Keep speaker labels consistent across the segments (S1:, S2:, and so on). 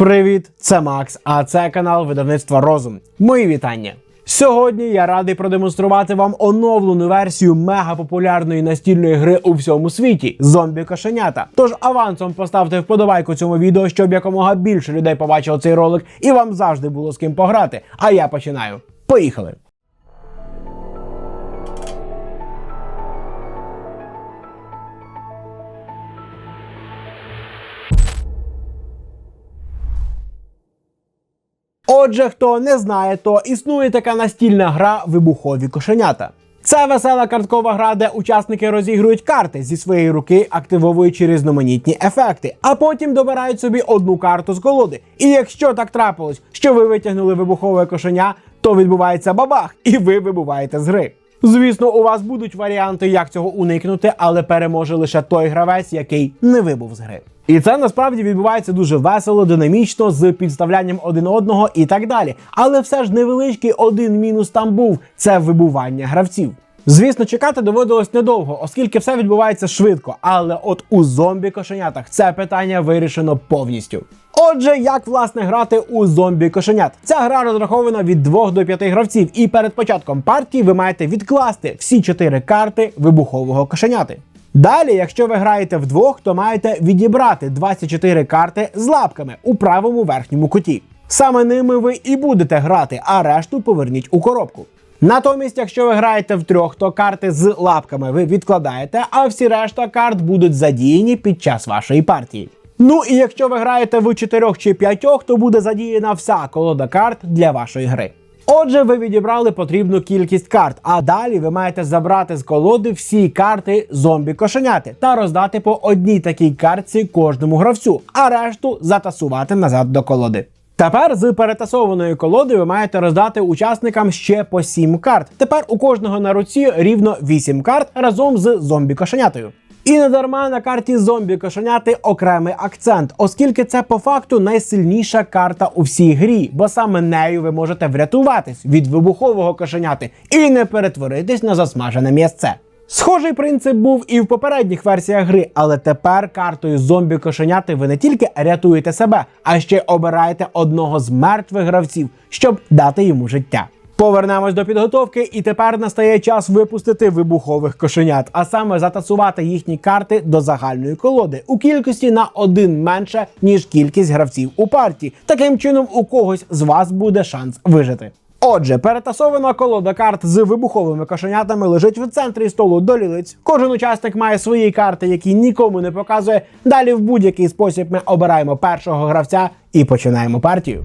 S1: Привіт, це Макс, а це канал видавництва Розум. Мої вітання. Сьогодні я радий продемонструвати вам оновлену версію мегапопулярної настільної гри у всьому світі зомбі кошенята. Тож авансом поставте вподобайку цьому відео, щоб якомога більше людей побачило цей ролик і вам завжди було з ким пограти. А я починаю. Поїхали! Отже, хто не знає, то існує така настільна гра Вибухові кошенята. Це весела карткова гра, де учасники розігрують карти зі своєї руки, активовуючи різноманітні ефекти, а потім добирають собі одну карту з колоди. І якщо так трапилось, що ви витягнули вибухове кошеня, то відбувається бабах, і ви вибуваєте з гри. Звісно, у вас будуть варіанти, як цього уникнути, але переможе лише той гравець, який не вибув з гри. І це насправді відбувається дуже весело, динамічно, з підставлянням один одного і так далі. Але все ж невеличкий один мінус там був це вибування гравців. Звісно, чекати доводилось недовго, оскільки все відбувається швидко. Але от у зомбі кошенятах це питання вирішено повністю. Отже, як власне грати у зомбі кошенят? Ця гра розрахована від 2 до 5 гравців, і перед початком партії ви маєте відкласти всі 4 карти вибухового кошеняти. Далі, якщо ви граєте вдвох, то маєте відібрати 24 карти з лапками у правому верхньому куті. Саме ними ви і будете грати, а решту поверніть у коробку. Натомість, якщо ви граєте в трьох, то карти з лапками ви відкладаєте, а всі решта карт будуть задіяні під час вашої партії. Ну і якщо ви граєте в чотирьох чи п'ятьох, то буде задіяна вся колода карт для вашої гри. Отже, ви відібрали потрібну кількість карт, а далі ви маєте забрати з колоди всі карти зомбі кошеняти та роздати по одній такій картці кожному гравцю, а решту затасувати назад до колоди. Тепер з перетасованої колоди ви маєте роздати учасникам ще по 7 карт. Тепер у кожного на руці рівно 8 карт разом з зомбі кошенятою. І не дарма на карті зомбі кошеняти окремий акцент, оскільки це по факту найсильніша карта у всій грі, бо саме нею ви можете врятуватись від вибухового кошеняти і не перетворитись на засмажене м'ясце. Схожий принцип був і в попередніх версіях гри, але тепер картою зомбі кошеняти ви не тільки рятуєте себе, а ще й обираєте одного з мертвих гравців, щоб дати йому життя. Повернемось до підготовки, і тепер настає час випустити вибухових кошенят, а саме затасувати їхні карти до загальної колоди у кількості на один менше, ніж кількість гравців у партії. Таким чином, у когось з вас буде шанс вижити. Отже, перетасована колода карт з вибуховими кошенятами лежить в центрі столу до лілиць. Кожен учасник має свої карти, які нікому не показує. Далі в будь-який спосіб ми обираємо першого гравця і починаємо партію.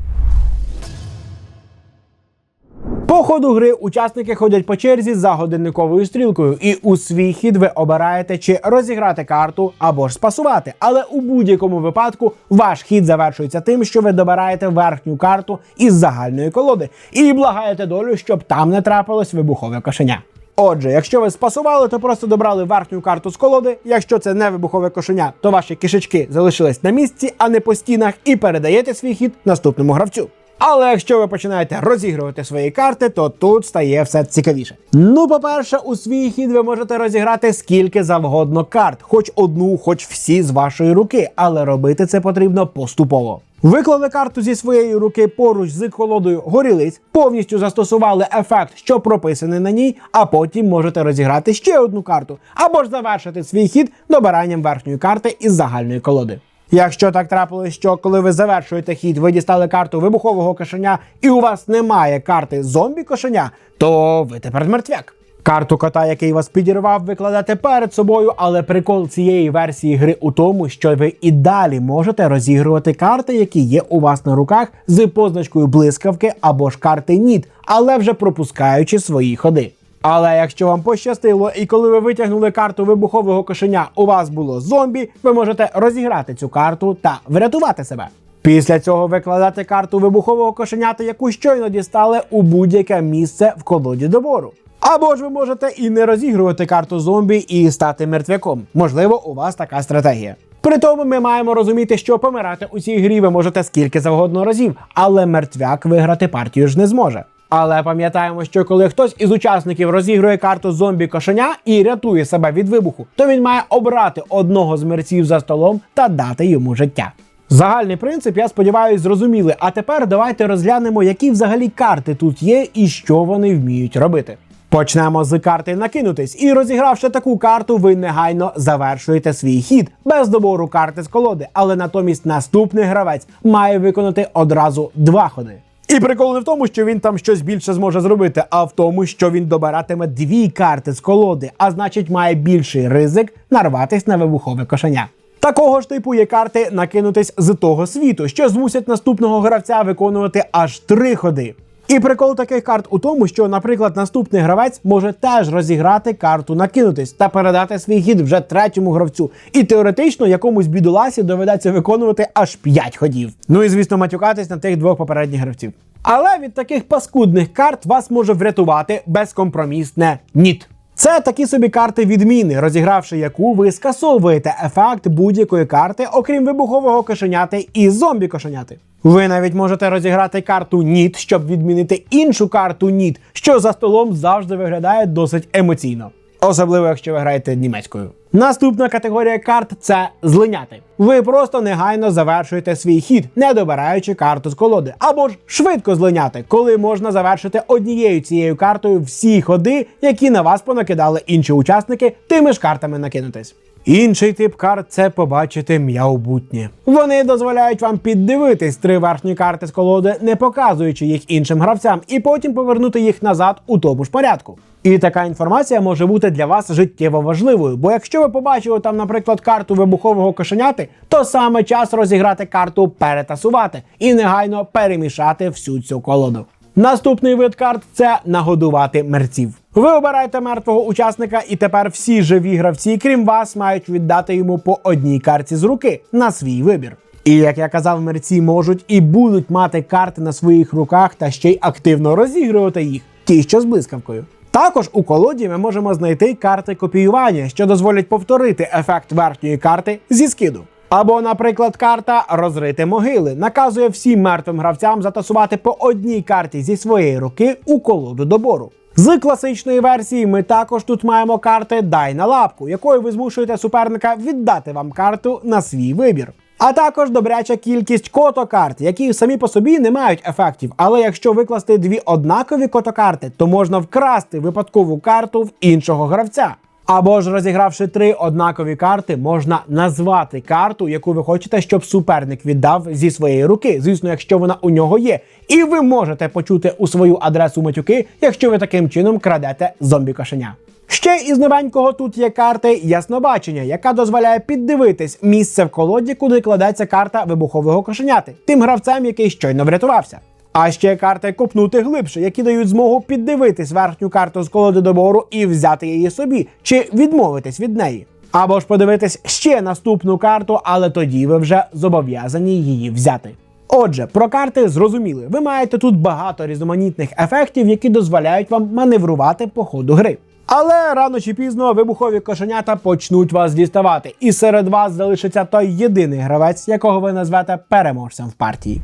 S1: По ходу гри учасники ходять по черзі за годинниковою стрілкою, і у свій хід ви обираєте чи розіграти карту або ж спасувати. Але у будь-якому випадку ваш хід завершується тим, що ви добираєте верхню карту із загальної колоди і благаєте долю, щоб там не трапилось вибухове кошеня. Отже, якщо ви спасували, то просто добрали верхню карту з колоди. Якщо це не вибухове кошеня, то ваші кишечки залишились на місці, а не по стінах, і передаєте свій хід наступному гравцю. Але якщо ви починаєте розігрувати свої карти, то тут стає все цікавіше. Ну, по-перше, у свій хід ви можете розіграти скільки завгодно карт, хоч одну, хоч всі з вашої руки, але робити це потрібно поступово. Виклали карту зі своєї руки поруч з колодою горілиць, повністю застосували ефект, що прописаний на ній, а потім можете розіграти ще одну карту, або ж завершити свій хід добиранням верхньої карти із загальної колоди. Якщо так трапилось, що коли ви завершуєте хід, ви дістали карту вибухового кошеня, і у вас немає карти зомбі кошеня, то ви тепер мертвяк. Карту кота, який вас підірвав, ви перед собою, але прикол цієї версії гри у тому, що ви і далі можете розігрувати карти, які є у вас на руках з позначкою блискавки або ж карти ніт, але вже пропускаючи свої ходи. Але якщо вам пощастило, і коли ви витягнули карту вибухового кошеня, у вас було зомбі, ви можете розіграти цю карту та врятувати себе. Після цього викладати карту вибухового кошенята, яку щойно дістали у будь-яке місце в колоді добору. Або ж ви можете і не розігрувати карту зомбі і стати мертвяком. Можливо, у вас така стратегія. При тому ми маємо розуміти, що помирати у цій грі ви можете скільки завгодно разів, але мертвяк виграти партію ж не зможе. Але пам'ятаємо, що коли хтось із учасників розігрує карту зомбі кошеня і рятує себе від вибуху, то він має обрати одного з мерців за столом та дати йому життя. Загальний принцип, я сподіваюся, зрозуміли. А тепер давайте розглянемо, які взагалі карти тут є і що вони вміють робити. Почнемо з карти накинутись, і розігравши таку карту, ви негайно завершуєте свій хід без добору карти з колоди, але натомість наступний гравець має виконати одразу два ходи. І прикол не в тому, що він там щось більше зможе зробити, а в тому, що він добиратиме дві карти з колоди, а значить має більший ризик нарватись на вибухове кошеня. Такого ж типу є карти накинутись з того світу, що змусять наступного гравця виконувати аж три ходи. І прикол таких карт у тому, що, наприклад, наступний гравець може теж розіграти карту накинутись та передати свій хід вже третьому гравцю. І теоретично якомусь бідоласі доведеться виконувати аж 5 ходів. Ну і звісно, матюкатись на тих двох попередніх гравців. Але від таких паскудних карт вас може врятувати безкомпромісне ніт. Це такі собі карти відміни, розігравши яку ви скасовуєте ефект будь-якої карти, окрім вибухового кошеняти і зомбі кошеняти. Ви навіть можете розіграти карту ніт, щоб відмінити іншу карту ніт, що за столом завжди виглядає досить емоційно. Особливо, якщо ви граєте німецькою. Наступна категорія карт це злиняти. Ви просто негайно завершуєте свій хід, не добираючи карту з колоди, або ж швидко злиняти, коли можна завершити однією цією картою всі ходи, які на вас понакидали інші учасники, тими ж картами накинутись. Інший тип карт це побачити м'яубутнє. Вони дозволяють вам піддивитись три верхні карти з колоди, не показуючи їх іншим гравцям, і потім повернути їх назад у тому ж порядку. І така інформація може бути для вас життєво важливою, бо якщо ви побачили там, наприклад, карту вибухового кошеняти, то саме час розіграти карту перетасувати і негайно перемішати всю цю колоду. Наступний вид карт це нагодувати мерців. Ви обираєте мертвого учасника, і тепер всі живі гравці, крім вас, мають віддати йому по одній карті з руки на свій вибір. І як я казав, мерці можуть і будуть мати карти на своїх руках та ще й активно розігрувати їх, ті, що з блискавкою. Також у колоді ми можемо знайти карти копіювання, що дозволять повторити ефект верхньої карти зі скиду. Або, наприклад, карта розрити могили наказує всім мертвим гравцям затасувати по одній карті зі своєї руки у колоду добору. З класичної версії ми також тут маємо карти Дай на лапку, якою ви змушуєте суперника віддати вам карту на свій вибір. А також добряча кількість котокарт, які самі по собі не мають ефектів. Але якщо викласти дві однакові котокарти, то можна вкрасти випадкову карту в іншого гравця. Або ж розігравши три однакові карти, можна назвати карту, яку ви хочете, щоб суперник віддав зі своєї руки. Звісно, якщо вона у нього є. І ви можете почути у свою адресу матюки, якщо ви таким чином крадете зомбі кошеня. Ще із новенького тут є карти яснобачення, яка дозволяє піддивитись місце в колоді, куди кладеться карта вибухового кошеняти, тим гравцем, який щойно врятувався. А ще карти копнути глибше, які дають змогу піддивитись верхню карту з колоди добору і взяти її собі, чи відмовитись від неї. Або ж подивитись ще наступну карту, але тоді ви вже зобов'язані її взяти. Отже, про карти зрозуміли. Ви маєте тут багато різноманітних ефектів, які дозволяють вам маневрувати по ходу гри. Але рано чи пізно вибухові кошенята почнуть вас діставати, і серед вас залишиться той єдиний гравець, якого ви назвете переможцем в партії.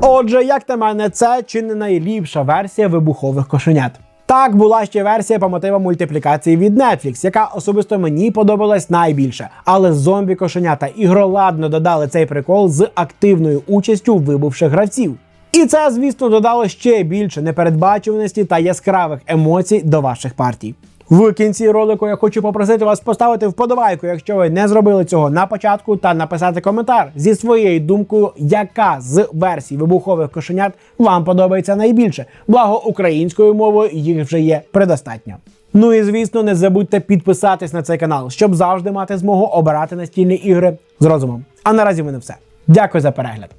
S1: Отже, як на мене, це чи не найліпша версія вибухових кошенят. Так, була ще версія по мотивам мультиплікації від Netflix, яка особисто мені подобалась найбільше. Але зомбі кошенята ігроладно додали цей прикол з активною участю вибувших гравців. І це, звісно, додало ще більше непередбачуваності та яскравих емоцій до ваших партій. В кінці ролику я хочу попросити вас поставити вподобайку, якщо ви не зробили цього на початку, та написати коментар зі своєю думкою, яка з версій вибухових кошенят вам подобається найбільше. Благо українською мовою їх вже є предостатньо. Ну і звісно, не забудьте підписатись на цей канал, щоб завжди мати змогу обирати настільні ігри з розумом. А наразі мене все. Дякую за перегляд.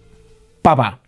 S1: Па-па!